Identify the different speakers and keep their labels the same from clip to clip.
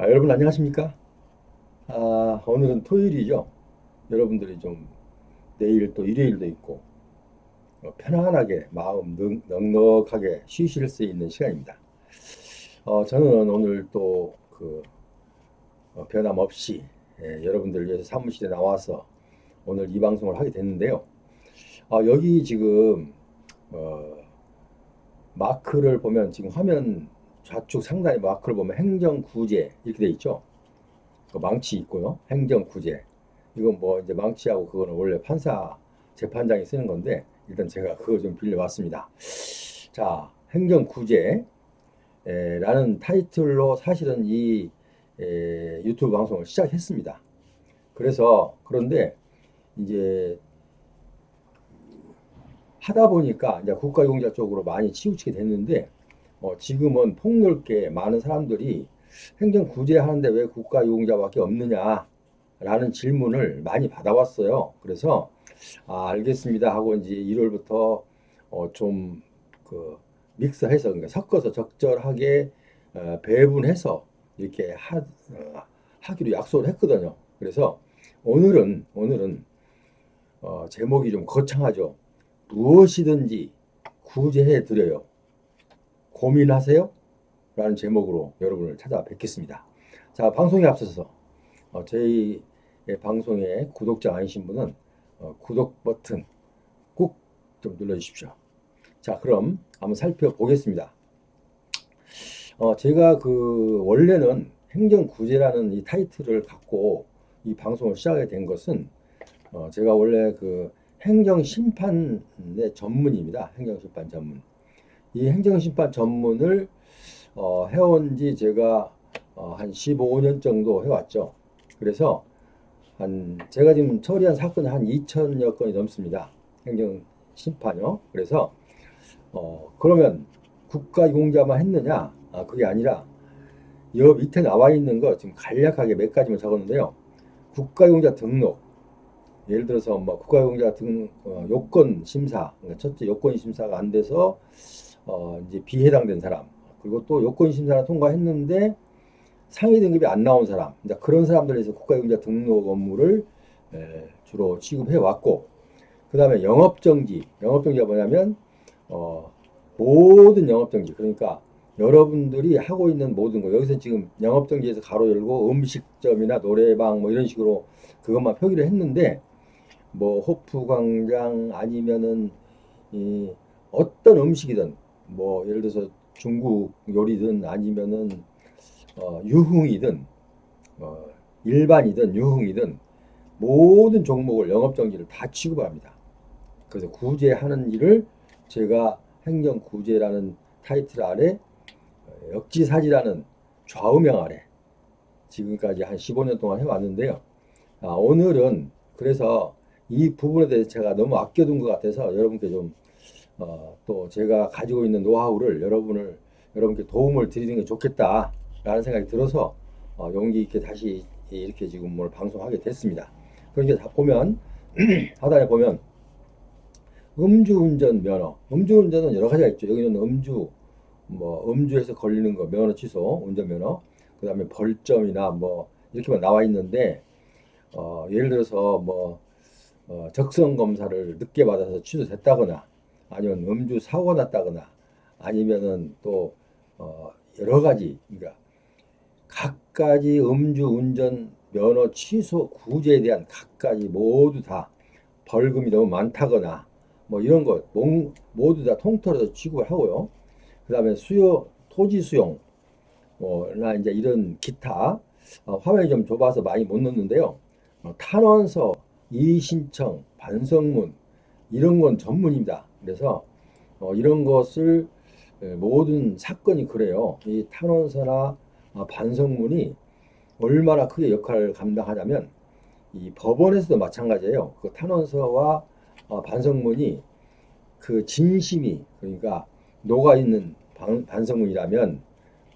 Speaker 1: 아, 여러분 안녕하십니까? 아, 오늘은 토요일이죠. 여러분들이 좀 내일 또 일요일도 있고 어, 편안하게 마음 넉, 넉넉하게 쉬실 수 있는 시간입니다. 어, 저는 오늘 또그 어, 변함없이 예, 여러분들을 위해서 사무실에 나와서 오늘 이 방송을 하게 됐는데요. 아, 여기 지금 어, 마크를 보면 지금 화면 좌측 상단에 마크를 보면 행정구제 이렇게 돼 있죠. 그 망치 있고요. 행정구제. 이건 뭐 이제 망치하고 그거는 원래 판사 재판장이 쓰는 건데 일단 제가 그거 좀 빌려왔습니다. 자, 행정구제 에, 라는 타이틀로 사실은 이 에, 유튜브 방송을 시작했습니다. 그래서 그런데 이제 하다 보니까 이제 국가용자 쪽으로 많이 치우치게 됐는데 어, 지금은 폭넓게 많은 사람들이 행정 구제하는데 왜 국가유공자밖에 없느냐라는 질문을 많이 받아왔어요. 그래서 아, 알겠습니다 하고 이제 1월부터 어, 좀그 믹스해서 그러니까 섞어서 적절하게 어, 배분해서 이렇게 하, 어, 하기로 약속을 했거든요. 그래서 오늘은 오늘은 어, 제목이 좀 거창하죠. 무엇이든지 구제해 드려요. 고민하세요? 라는 제목으로 여러분을 찾아뵙겠습니다. 자, 방송에 앞서서 어, 저희 방송에 구독자 아니신 분은 어, 구독 버튼 꼭좀 눌러주십시오. 자, 그럼 한번 살펴보겠습니다. 어, 제가 그 원래는 행정구제라는 이 타이틀을 갖고 이 방송을 시작하게 된 것은 어, 제가 원래 그 행정심판의 전문입니다. 행정심판 전문. 이 행정심판 전문을 어, 해온 지 제가 어, 한 15년 정도 해왔죠. 그래서 한 제가 지금 처리한 사건이 한 2천여 건이 넘습니다. 행정심판요. 그래서 어, 그러면 국가유공자만 했느냐? 아, 그게 아니라 여 밑에 나와 있는 거 지금 간략하게 몇 가지만 적었는데요. 국가유공자 등록, 예를 들어서 뭐 국가유공자 등 어, 요건 심사, 그러니까 첫째 요건 심사가 안 돼서 어, 이제 비해당된 사람, 그리고 또 요건 심사를 통과했는데 상위 등급이 안 나온 사람, 그런 사람들에 서 국가유공자 등록 업무를 에, 주로 취급해 왔고, 그 다음에 영업정지, 영업정지가 뭐냐면 어, 모든 영업정지, 그러니까 여러분들이 하고 있는 모든 거, 여기서 지금 영업정지에서 가로 열고 음식점이나 노래방 뭐 이런 식으로 그것만 표기를 했는데, 뭐 호프 광장 아니면은 이 어떤 음식이든 뭐 예를 들어서 중국 요리든 아니면은 어, 유흥이든 어, 일반이든 유흥이든 모든 종목을 영업정지를 다 취급합니다. 그래서 구제하는 일을 제가 행정구제라는 타이틀 아래 어, 역지사지라는 좌우명 아래 지금까지 한 15년 동안 해왔는데요. 아, 오늘은 그래서 이 부분에 대해서 제가 너무 아껴둔 것 같아서 여러분께 좀 어, 또 제가 가지고 있는 노하우를 여러분을 여러분께 도움을 드리는 게 좋겠다라는 생각이 들어서 어, 용기 있게 다시 이렇게 지금 오늘 방송하게 됐습니다. 그러니까 다 보면 하단에 보면 음주운전 면허, 음주운전은 여러 가지가 있죠. 여기는 음주 뭐 음주해서 걸리는 거 면허 취소, 운전 면허, 그 다음에 벌점이나 뭐 이렇게만 나와 있는데 어, 예를 들어서 뭐 어, 적성 검사를 늦게 받아서 취소됐다거나 아니면 음주 사고가 났다거나 아니면은 또 어, 여러 가지 그러니까 각가지 음주 운전 면허 취소 구제에 대한 각가지 모두 다 벌금이 너무 많다거나 뭐 이런 것 모- 모두 다 통틀어서 취급을 하고요. 그다음에 수요 토지 수용 뭐나 이제 이런 기타 어, 화면이 좀 좁아서 많이 못 넣는데요. 어, 탄원서, 이의신청, 반성문 이런 건 전문입니다. 그래서 어, 이런 것을 에, 모든 사건이 그래요. 이 탄원서나 아, 반성문이 얼마나 크게 역할을 감당하냐면 이 법원에서도 마찬가지예요. 그 탄원서와 어, 반성문이 그 진심이 그러니까 녹아 있는 반, 반성문이라면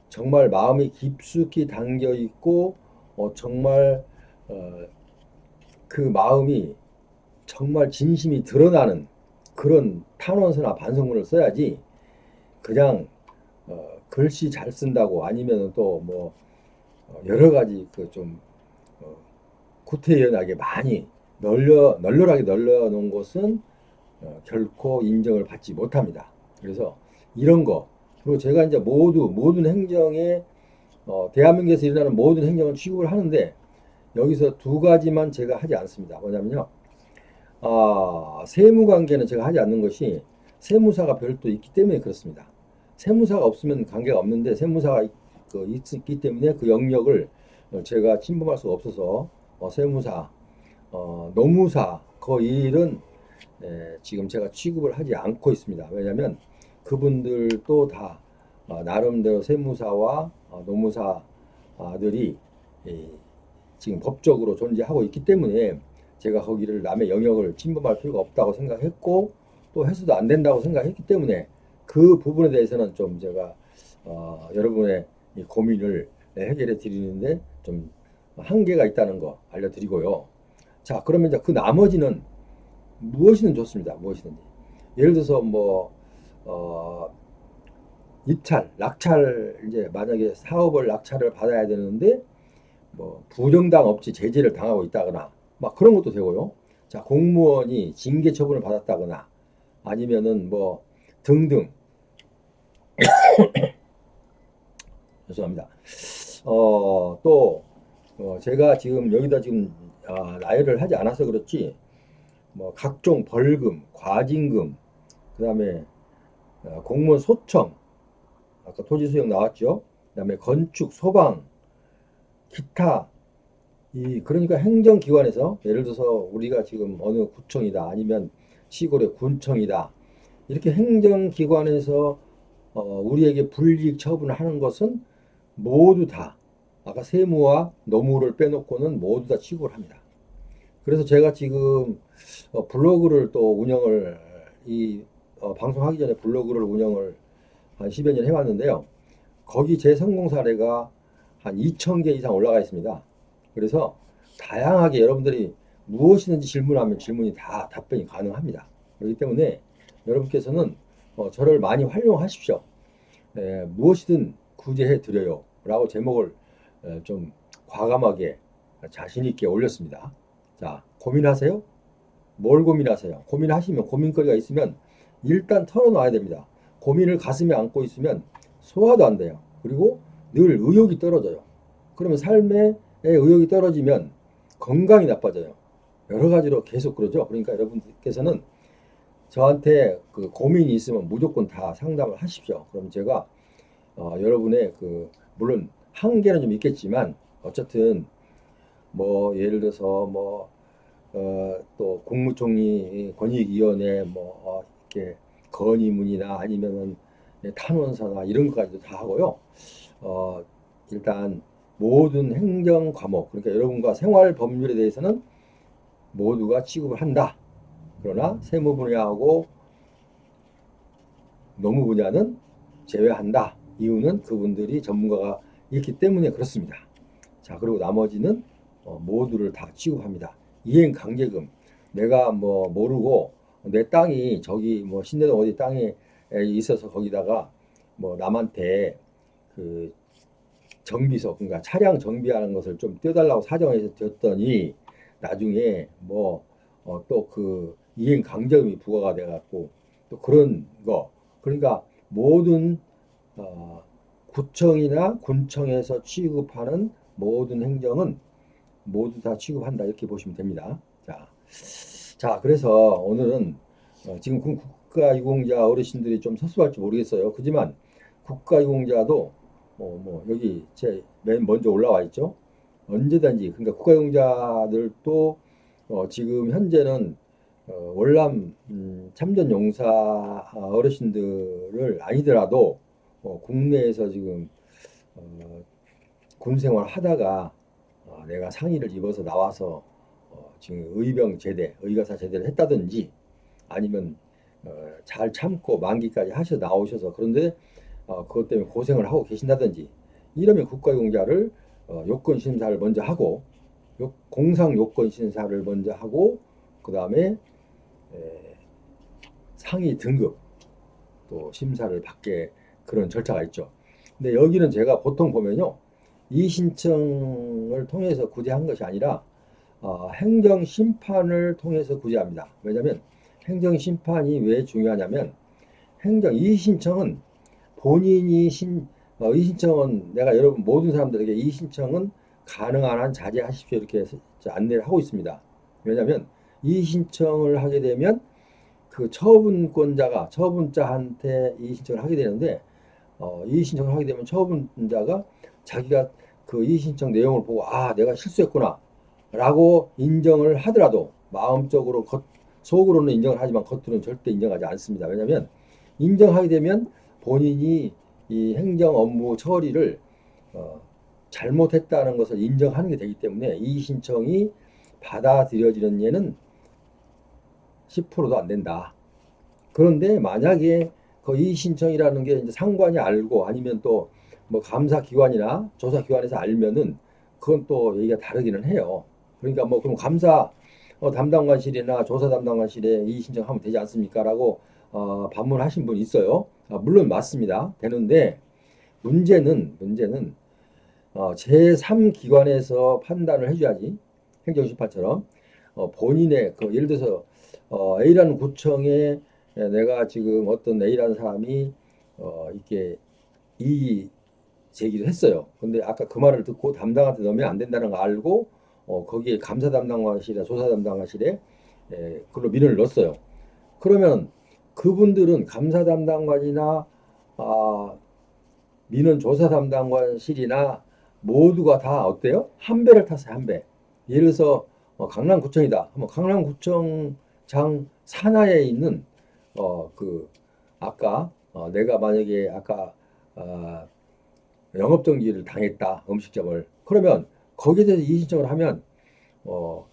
Speaker 1: 정말 마음이 깊숙이 담겨 있고 어, 정말 어, 그 마음이 정말 진심이 드러나는 그런 탄원서나 반성문을 써야지 그냥 어, 글씨 잘 쓴다고 아니면 또뭐 어, 여러 가지 그좀 어, 구태연하게 많이 널려 널널하게 널려 놓은 곳은 어, 결코 인정을 받지 못합니다. 그래서 이런 거 그리고 제가 이제 모두 모든 행정에 어, 대한민국에서 일어나는 모든 행정을 취급을 하는데 여기서 두 가지만 제가 하지 않습니다. 뭐냐면요. 아, 세무 관계는 제가 하지 않는 것이 세무사가 별도 있기 때문에 그렇습니다. 세무사가 없으면 관계가 없는데 세무사가 있- 그 있기 때문에 그 영역을 어, 제가 침범할 수가 없어서 어, 세무사, 어, 노무사 그 일은 에, 지금 제가 취급을 하지 않고 있습니다. 왜냐하면 그분들도 다 어, 나름대로 세무사와 어, 노무사들이 이, 지금 법적으로 존재하고 있기 때문에 제가 거기를 남의 영역을 침범할 필요가 없다고 생각했고 또 해서도 안 된다고 생각했기 때문에 그 부분에 대해서는 좀 제가 어, 여러분의 이 고민을 해결해 드리는데 좀 한계가 있다는 거 알려드리고요. 자, 그러면 이제 그 나머지는 무엇이든 좋습니다. 무엇이든지. 예를 들어서 뭐, 어, 입찰, 낙찰, 이제 만약에 사업을 낙찰을 받아야 되는데, 뭐, 부정당 업체 제재를 당하고 있다거나, 막 그런 것도 되고요. 자, 공무원이 징계 처분을 받았다거나, 아니면은 뭐, 등등. 죄송합니다. 어, 또, 어, 제가 지금 여기다 지금, 아, 나열을 하지 않아서 그렇지, 뭐, 각종 벌금, 과징금, 그 다음에 어, 공무원 소청, 아까 토지 수용 나왔죠? 그 다음에 건축, 소방, 기타, 이, 그러니까 행정기관에서, 예를 들어서 우리가 지금 어느 구청이다, 아니면 시골의 군청이다, 이렇게 행정기관에서 어, 우리에게 불이익 처분을 하는 것은 모두 다 아까 세무와 노무를 빼놓고는 모두 다 취급을 합니다. 그래서 제가 지금 어, 블로그를 또 운영을 이 어, 방송하기 전에 블로그를 운영을 한 10여 년 해왔는데요. 거기 제 성공 사례가 한 2,000개 이상 올라가 있습니다. 그래서 다양하게 여러분들이 무엇이든지 질문하면 질문이 다 답변이 가능합니다. 그렇기 때문에 여러분께서는 어, 저를 많이 활용하십시오. 에, 무엇이든 구제해 드려요. 라고 제목을 에, 좀 과감하게 자신 있게 올렸습니다. 자, 고민하세요? 뭘 고민하세요? 고민하시면 고민거리가 있으면 일단 털어놔야 됩니다. 고민을 가슴에 안고 있으면 소화도 안 돼요. 그리고 늘 의욕이 떨어져요. 그러면 삶에 의욕이 떨어지면 건강이 나빠져요. 여러 가지로 계속 그러죠. 그러니까 여러분께서는 저한테 그 고민이 있으면 무조건 다 상담을 하십시오. 그럼 제가 어, 여러분의 그 물론 한계는 좀 있겠지만 어쨌든 뭐 예를 들어서 뭐 어, 또 국무총리 권익위원회 뭐 어, 이렇게 건의문이나 아니면은 탄원서나 이런 것까지도 다 하고요. 어, 일단 모든 행정 과목 그러니까 여러분과 생활 법률에 대해서는 모두가 취급을 한다. 그러나 세무 분야하고 노무 분야는 제외한다. 이유는 그분들이 전문가가 있기 때문에 그렇습니다. 자, 그리고 나머지는 어, 모두를 다 취급합니다. 이행 강제금. 내가 뭐 모르고 내 땅이 저기 뭐 신내동 어디 땅에 있어서 거기다가 뭐 남한테 그 정비소 그러니까 차량 정비하는 것을 좀 떼달라고 사정해서 드렸더니 나중에 뭐 어, 또그 이행 강제금이 부과가 돼 갖고 또 그런 거 그러니까 모든 어, 구청이나 군청에서 취급하는 모든 행정은 모두 다 취급한다 이렇게 보시면 됩니다. 자, 자 그래서 오늘은 어, 지금 국- 국가유공자 어르신들이 좀 섭섭할지 모르겠어요. 그지만 국가유공자도 어, 뭐 여기 제 맨 먼저 올라와 있죠. 언제든지 그러니까 국가유공자들도 어, 지금 현재는 어, 월남 음, 참전 용사 어르신들을 아니더라도 어, 국내에서 지금 어, 군 생활 하다가 어, 내가 상의를 입어서 나와서 어, 지금 의병 제대, 의가사 제대를 했다든지 아니면 어, 잘 참고 만기까지 하셔 나오셔서 그런데 어, 그것 때문에 고생을 하고 계신다든지 이러면 국가용자를 어, 요건 심사를 먼저 하고 요- 공상 요건 심사를 먼저 하고 그 다음에 상위 등급 또 심사를 받게 그런 절차가 있죠. 근데 여기는 제가 보통 보면요 이 신청을 통해서 구제한 것이 아니라 어, 행정 심판을 통해서 구제합니다. 왜냐하면 행정 심판이 왜 중요하냐면 행정 이 신청은 본인이 신, 어, 이 신청은 내가 여러분 모든 사람들에게 이 신청은 가능한 한 자제하십시오 이렇게 안내를 하고 있습니다. 왜냐하면 이 신청을 하게 되면 그 처분권자가 처분자한테 이 신청을 하게 되는데 어, 이 신청을 하게 되면 처분자가 자기가 그 이 신청 내용을 보고 아 내가 실수했구나 라고 인정을 하더라도 마음적으로 겉, 속으로는 인정을 하지만 겉으로는 절대 인정하지 않습니다. 왜냐하면 인정하게 되면 본인이 이 행정 업무 처리를 어, 잘못했다는 것을 인정하는 게 되기 때문에 이 신청이 받아들여지는 예는 10%도 안 된다. 그런데 만약에 그 이 신청이라는 게 이제 상관이 알고 아니면 또 뭐 감사 기관이나 조사 기관에서 알면은 그건 또 얘기가 다르기는 해요. 그러니까 뭐 그럼 감사 어, 담당관실이나 조사 담당관실에 이 신청하면 되지 않습니까?라고 어, 반문하신 분 있어요. 아, 물론 맞습니다. 되는데 문제는 문제는 어, 제3기관에서 판단을 해줘야지 행정심판처럼 어, 본인의 그 예를 들어서 어, A라는 구청에 내가 지금 어떤 A라는 사람이 어, 이렇게 이 제기를 했어요. 근데 아까 그 말을 듣고 담당한테 넣으면 안 된다는 거 알고 어, 거기에 감사 담당관실이나 조사 담당관실에 에, 그걸로 민원을 넣었어요. 그러면 그분들은 감사 담당관이나 아, 민원 조사 담당관실이나 모두가 다 어때요? 한 배를 탔어요, 한 배. 예를 들어서 어, 강남구청이다. 하면 강남구청장 산하에 있는 어, 그 아까 어, 내가 만약에 아까 어, 영업정지를 당했다 음식점을 그러면 거기에 대해서 이의 신청을 하면 어,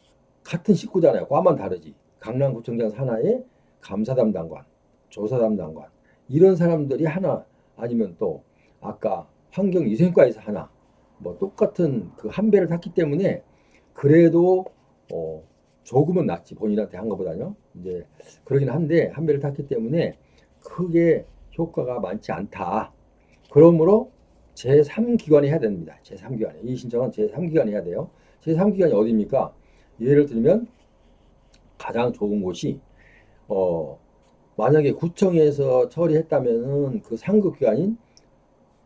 Speaker 1: 같은 식구잖아요. 과만 다르지. 강남구청장 산하에 감사 담당관, 조사 담당관 이런 사람들이 하나 아니면 또 아까 환경위생과에서 하나 뭐 똑같은 그 한 배를 탔기 때문에 그래도 어, 조금은 낫지 본인한테 한 것보다요. 이제 그러긴 한데 한 배를 탔기 때문에 크게 효과가 많지 않다. 그러므로 제3기관이 해야 됩니다. 제3기관에. 이 신청은 제3기관이 해야 돼요. 제3기관이 어디입니까? 예를 들면 가장 좋은 곳이 어 만약에 구청에서 처리했다면은 그 상급기관인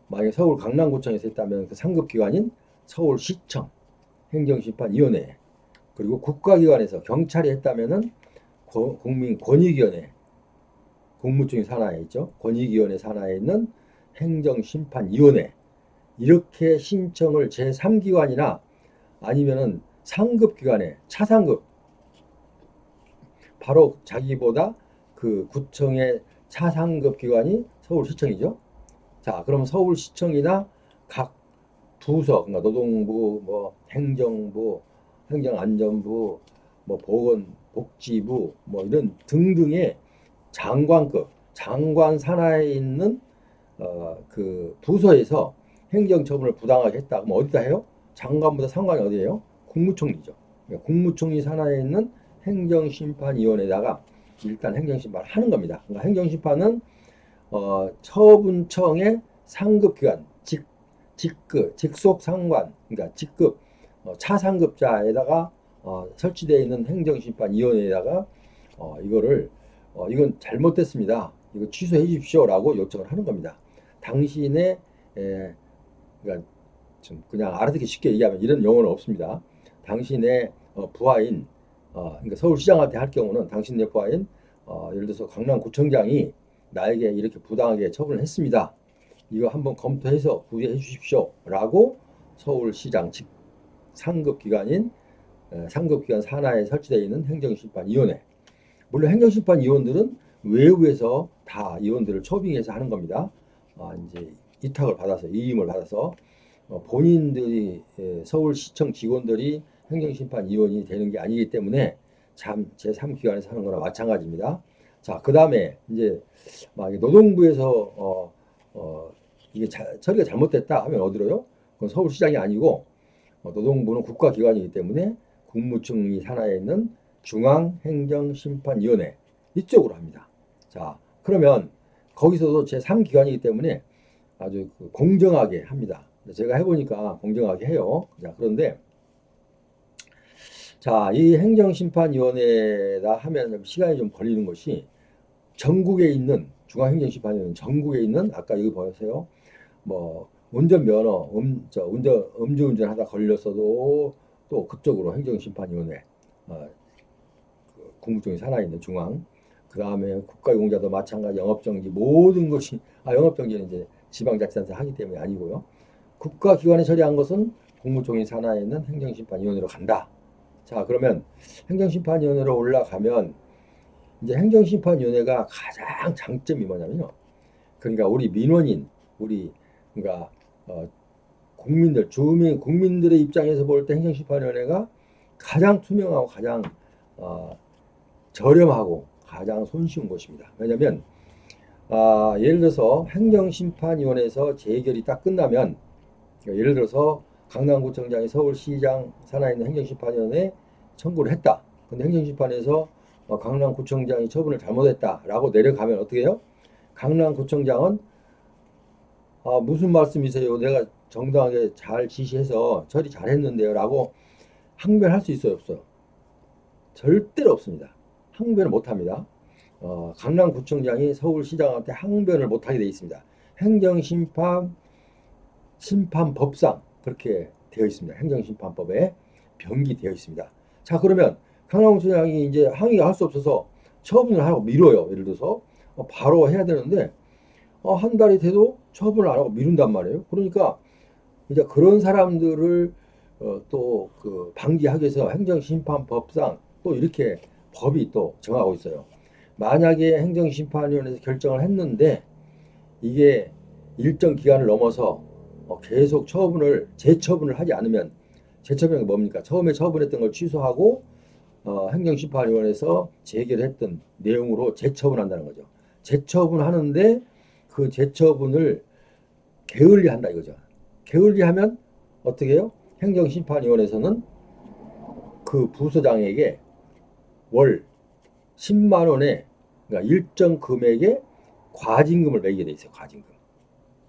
Speaker 1: 만약에 서울 강남구청에서 했다면 그 상급기관인 서울시청 행정심판위원회 그리고 국가기관에서 경찰이 했다면은 고- 국민권익위원회 국무총리 산하에 있죠. 권익위원회 산하에 있는 행정심판위원회 이렇게 신청을 제3기관이나 아니면은 상급기관에 차상급 바로 자기보다 그 구청의 차상급 기관이 서울시청이죠. 자, 그럼 서울시청이나 각 부서, 그러니까 노동부, 뭐 행정부, 행정안전부, 뭐 보건, 복지부, 뭐 이런 등등의 장관급, 장관 산하에 있는 어, 그 부서에서 행정처분을 부당하게 했다. 그럼 어디다 해요? 장관보다 상관이 어디예요? 국무총리죠. 그러니까 국무총리 산하에 있는 행정심판위원회에다가 일단 행정심판을 하는 겁니다. 그러니까 행정심판은 어, 처분청의 상급기관, 직, 직급, 직속 상관, 그러니까 직급, 어, 차상급자에다가 어, 설치되어 있는 행정심판위원회에다가 어, 이거를 어, 이건 잘못됐습니다. 이거 취소해 주십시오라고 요청을 하는 겁니다. 당신의 에, 그러니까 좀 그냥 알아듣기 쉽게 얘기하면 이런 용어는 없습니다. 당신의 어, 부하인 어, 그러니까 서울시장한테 할 경우는 당신 내 부하인 어, 예를 들어서 강남구청장이 나에게 이렇게 부당하게 처분을 했습니다. 이거 한번 검토해서 구제해 주십시오라고 서울시장 직 상급 기관인 에, 상급 기관 산하에 설치되어 있는 행정심판위원회. 물론 행정심판위원들은 외부에서 다 위원들을 초빙해서 하는 겁니다. 아, 이제 위탁을 받아서 이임을 받아서 어, 본인들이 예, 서울시청 직원들이 행정심판위원이 되는 게 아니기 때문에 참 제3기관에서 하는 거나 마찬가지입니다. 자, 그 다음에 이제 막 노동부에서 어, 어, 이게 자, 처리가 잘못됐다 하면 어디로요? 그건 서울시장이 아니고 어, 노동부는 국가기관이기 때문에 국무총리 산하에 있는 중앙행정심판위원회 이쪽으로 합니다. 자, 그러면 거기서도 제3기관이기 때문에 아주 그 공정하게 합니다. 제가 해보니까 공정하게 해요. 자, 그런데 자, 이 행정심판위원회다 하면 좀 시간이 좀 걸리는 것이 전국에 있는 중앙행정심판위원회 전국에 있는 아까 여기 보세요. 뭐 운전 면허, 음, 저 운전 음주운전 하다 걸렸어도 또 그쪽으로 행정심판위원회 어, 그 국무총리 산하에 있는 중앙 그 다음에 국가용자도 마찬가지 영업정지 모든 것이 아 영업정지는 이제 지방자치단체 하기 때문에 아니고요. 국가기관에 처리한 것은 국무총리 산하에 있는 행정심판위원회로 간다. 자 그러면 행정심판위원회로 올라가면 이제 행정심판위원회가 가장 장점이 뭐냐면요. 그러니까 우리 민원인, 우리 그러니까 어, 국민들, 주민, 국민들의 입장에서 볼 때 행정심판위원회가 가장 투명하고 가장 어, 저렴하고 가장 손쉬운 곳입니다. 왜냐하면 아, 예를 들어서 행정심판위원회에서 재결이 딱 끝나면 그러니까 예를 들어서 강남구청장이 서울시장 산하에 있는 행정심판위원회에 청구를 했다. 근데 행정심판에서 어, 강남구청장이 처분을 잘못했다라고 내려가면 어떻게 해요? 강남구청장은 아, 무슨 말씀이세요? 내가 정당하게 잘 지시해서 처리 잘했는데요라고 항변할 수 있어요, 없어요? 절대로 없습니다. 항변을 못합니다. 어, 강남구청장이 서울시장한테 항변을 못하게 돼 있습니다. 행정심판 심판법상 그렇게 되어 있습니다. 행정심판법에 변기되어 있습니다. 자 그러면 강남구청장이 이제 항의가 할 수 없어서 처분을 하고 미뤄요. 예를 들어서 어, 바로 해야 되는데 어, 한 달이 돼도 처분을 안 하고 미룬단 말이에요. 그러니까 이제 그런 사람들을 어, 또그 방지하기 위해서 행정심판법상 또 이렇게 법이 또 정하고 있어요. 만약에 행정심판위원회에서 결정을 했는데 이게 일정 기간을 넘어서 어, 계속 처분을 재처분을 하지 않으면 재처분이 뭡니까? 처음에 처분했던 걸 취소하고 어, 행정심판위원회에서 재결했던 내용으로 재처분한다는 거죠. 재처분하는데 그 재처분을 게을리한다 이거죠. 게을리하면 어떻게 해요? 행정심판위원회에서는 그 부서장에게 월 10만 원의 그러니까 일정 금액의 과징금을 매기게 돼 있어요. 과징금.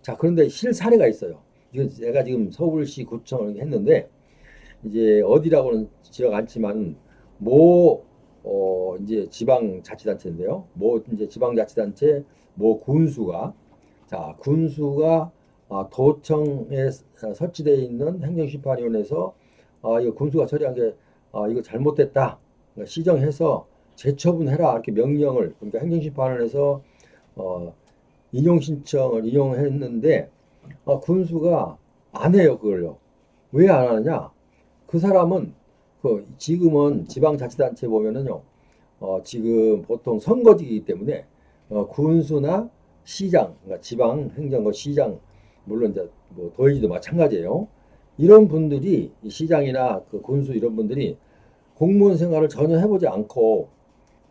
Speaker 1: 자, 그런데 실사례가 있어요. 이거 제가 지금 서울시 구청을 했는데 이제 어디라고는 지역 않지만 모 어, 이제 지방 자치단체인데요. 뭐 이제 지방 자치단체 모 군수가 자 군수가 아, 도청에 설치되어 있는 행정심판위원회에서 아, 이거 군수가 처리한 게 아, 이거 잘못됐다. 그러니까 시정해서 재처분해라 이렇게 명령을 그러니까 행정심판원에서 어, 인용 신청을 인용했는데 어, 군수가 안 해요 그걸요. 왜 안 하느냐? 그 사람은 그 지금은 지방자치단체 보면은요. 어, 지금 보통 선거지기 때문에 어, 군수나 시장, 그러니까 지방 행정거 시장 물론 이제 뭐 도의지도 마찬가지예요. 이런 분들이 시장이나 그 군수 이런 분들이 공무원 생활을 전혀 해보지 않고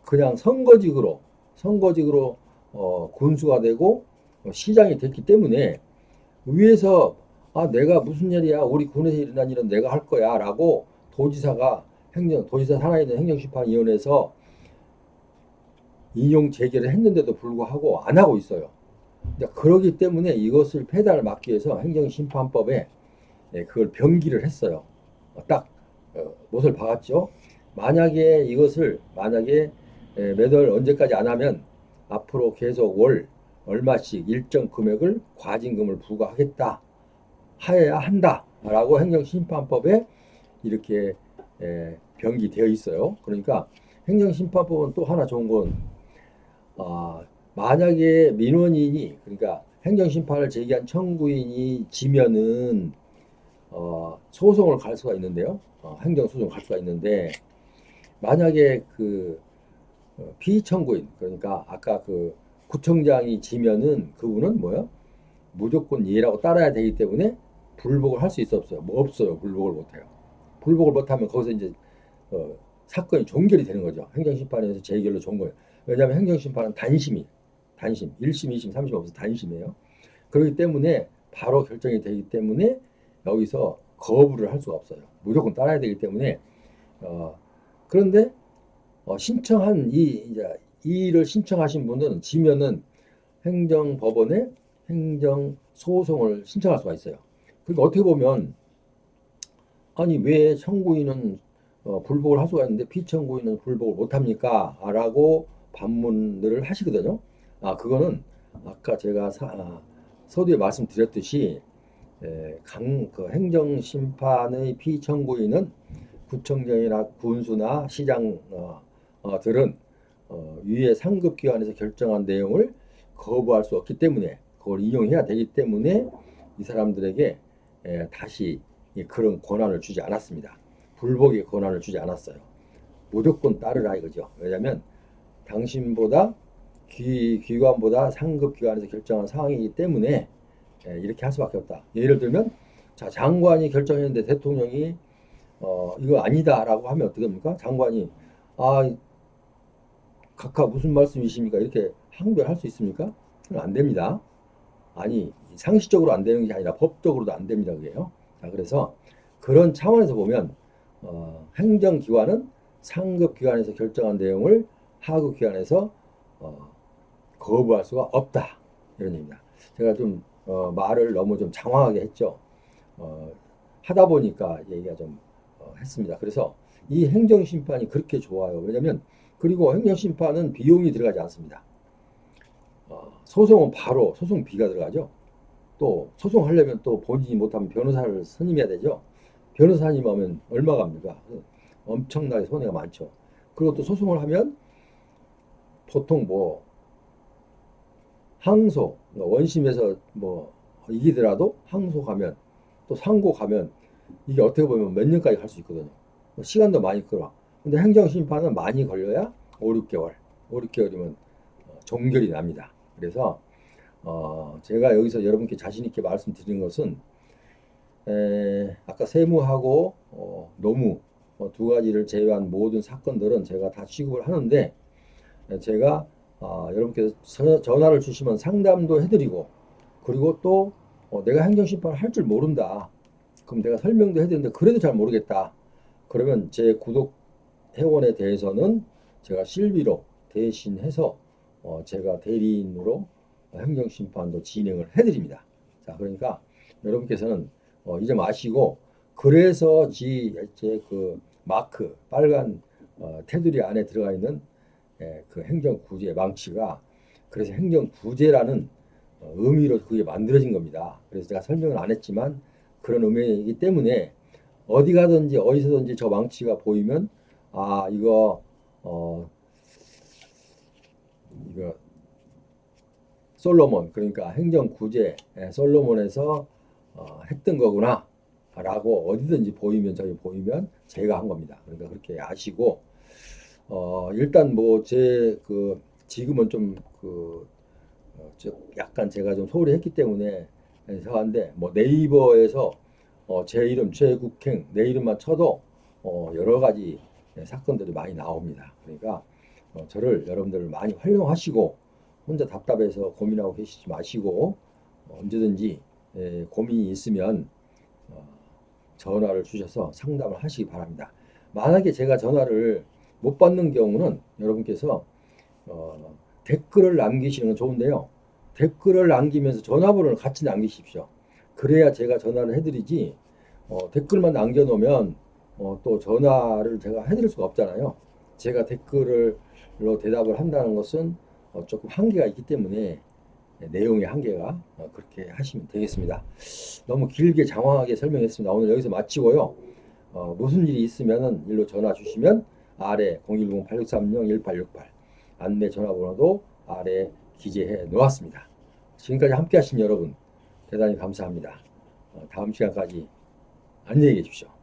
Speaker 1: 그냥 선거직으로 선거직으로 어, 군수가 되고 어, 시장이 됐기 때문에 위에서 아 내가 무슨 일이야 우리 군에서 일어난 일은 내가 할 거야라고 도지사가 행정 도지사 살아있는 행정심판위원회에서 인용 재개를 했는데도 불구하고 안 하고 있어요. 그러기 때문에 이것을 폐단을 막기 위해서 행정심판법에 예, 그걸 변기를 했어요. 어, 딱 어, 못을 박았죠. 만약에 이것을 만약에 예, 매달 언제까지 안 하면 앞으로 계속 월 얼마씩 일정 금액을 과징금을 부과하겠다 하여야 한다라고 행정심판법에 이렇게 예, 변기되어 있어요. 그러니까 행정심판법은 또 하나 좋은 건 아, 만약에 민원인이 그러니까 행정심판을 제기한 청구인이 지면은 어, 소송을 갈 수가 있는데요. 어, 행정소송 갈 수가 있는데 만약에 그 어, 피청구인 그러니까 아까 그 구청장이 지면은 그분은 뭐요? 무조건 예라고 따라야 되기 때문에 불복을 할 수 있어 없어요? 뭐 없어요. 불복을 못해요. 불복을 못하면 거기서 이제 어, 사건이 종결이 되는 거죠. 행정심판에서 재결로 거예요. 왜냐하면 행정심판은 단심이 단심 1심, 2심, 3심 없어서 단심이에요. 그렇기 때문에 바로 결정이 되기 때문에 여기서 거부를 할 수가 없어요. 무조건 따라야 되기 때문에 어, 그런데 어, 신청한 이 이제 이 일을 신청하신 분은 지면은 행정법원에 행정 소송을 신청할 수가 있어요. 그러니까 어떻게 보면 아니 왜 청구인은 어, 불복을 할 수가 있는데 피청구인은 불복을 못 합니까? 라고 반문들을 하시거든요. 아 그거는 아까 제가 사- 아, 서두에 말씀드렸듯이 에, 강, 그 행정심판의 피청구인은 구청장이나 군수나 시장 어, 어, 들은 어, 위에 상급 기관에서 결정한 내용을 거부할 수 없기 때문에 그걸 인용해야 되기 때문에 이 사람들에게 에, 다시 이 그런 권한을 주지 않았습니다. 불복의 권한을 주지 않았어요. 무조건 따르라 이거죠. 왜냐하면 당신보다 기, 기관보다 상급 기관에서 결정한 상황이기 때문에 예, 이렇게 할 수밖에 없다. 예를 들면 자 장관이 결정했는데 대통령이 어 이거 아니다라고 하면 어떻게 됩니까? 장관이 아 각하 무슨 말씀이십니까? 이렇게 항변할 수 있습니까? 그건 안 됩니다. 아니 상식적으로 안 되는 게 아니라 법적으로도 안 됩니다. 그게요. 자 그래서 그런 차원에서 보면 어, 행정기관은 상급 기관에서 결정한 내용을 하급 기관에서 어, 거부할 수가 없다 이런 얘기입니다. 제가 좀 어, 말을 너무 좀 장황하게 했죠. 어, 하다 보니까 얘기가 좀 어, 했습니다. 그래서 이 행정심판이 그렇게 좋아요. 왜냐하면 그리고 행정심판은 비용이 들어가지 않습니다. 어, 소송은 바로 소송비가 들어가죠. 또 소송하려면 또 본인이 못하면 변호사를 선임해야 되죠. 변호사님 하면 얼마 갑니까? 엄청나게 손해가 많죠. 그리고 또 소송을 하면 보통 뭐 항소, 그러니까 원심에서 뭐 이기더라도 항소 가면 또 상고 가면 이게 어떻게 보면 몇 년까지 갈 수 있거든요. 뭐 시간도 많이 끌어. 근데 행정심판은 많이 걸려야 5, 6개월. 5, 6개월이면 종결이 납니다. 그래서 어, 제가 여기서 여러분께 자신 있게 말씀드린 것은 에, 아까 세무하고 어, 노무 어, 두 가지를 제외한 모든 사건들은 제가 다 취급을 하는데 에, 제가 아, 여러분께서 서- 전화를 주시면 상담도 해드리고 그리고 또 어, 내가 행정심판을 할 줄 모른다. 그럼 내가 설명도 해드리는데 그래도 잘 모르겠다. 그러면 제 구독 회원에 대해서는 제가 실비로 대신해서 어, 제가 대리인으로 행정심판도 진행을 해드립니다. 자, 그러니까 여러분께서는 어, 이제 마시고 그래서 지, 제그 마크 빨간 어, 테두리 안에 들어가 있는 예, 그 행정구제 망치가 그래서 행정구제라는 어, 의미로 그게 만들어진 겁니다. 그래서 제가 설명을 안 했지만 그런 의미이기 때문에 어디 가든지 어디서든지 저 망치가 보이면 아 이거 어 이거 솔로몬 그러니까 행정구제 예, 솔로몬에서 어, 했던 거구나 라고 어디든지 보이면 저기 보이면 제가 한 겁니다. 그러니까 그렇게 아시고 어 일단 뭐 제 그 지금은 좀그 어, 저 약간 제가 좀 소홀히 했기 때문에 이상한데 뭐 네이버에서 어, 제 이름 최국행 내 이름만 쳐도 어, 여러 가지 예, 사건들이 많이 나옵니다. 그러니까 어, 저를 여러분들 많이 활용하시고 혼자 답답해서 고민하고 계시지 마시고 어, 언제든지 예, 고민이 있으면 어, 전화를 주셔서 상담을 하시기 바랍니다. 만약에 제가 전화를 못 받는 경우는 여러분께서 어, 댓글을 남기시는 건 좋은데요. 댓글을 남기면서 전화번호를 같이 남기십시오. 그래야 제가 전화를 해드리지 어, 댓글만 남겨놓으면 어, 또 전화를 제가 해드릴 수가 없잖아요. 제가 댓글로 대답을 한다는 것은 어, 조금 한계가 있기 때문에 네, 내용의 한계가 어, 그렇게 하시면 되겠습니다. 너무 길게 장황하게 설명했습니다. 오늘 여기서 마치고요. 어, 무슨 일이 있으면은 일로 전화 주시면 아래 010-8630-1868 안내 전화번호도 아래 기재해 놓았습니다. 지금까지 함께 하신 여러분 대단히 감사합니다. 어, 다음 시간까지 안녕히 계십시오.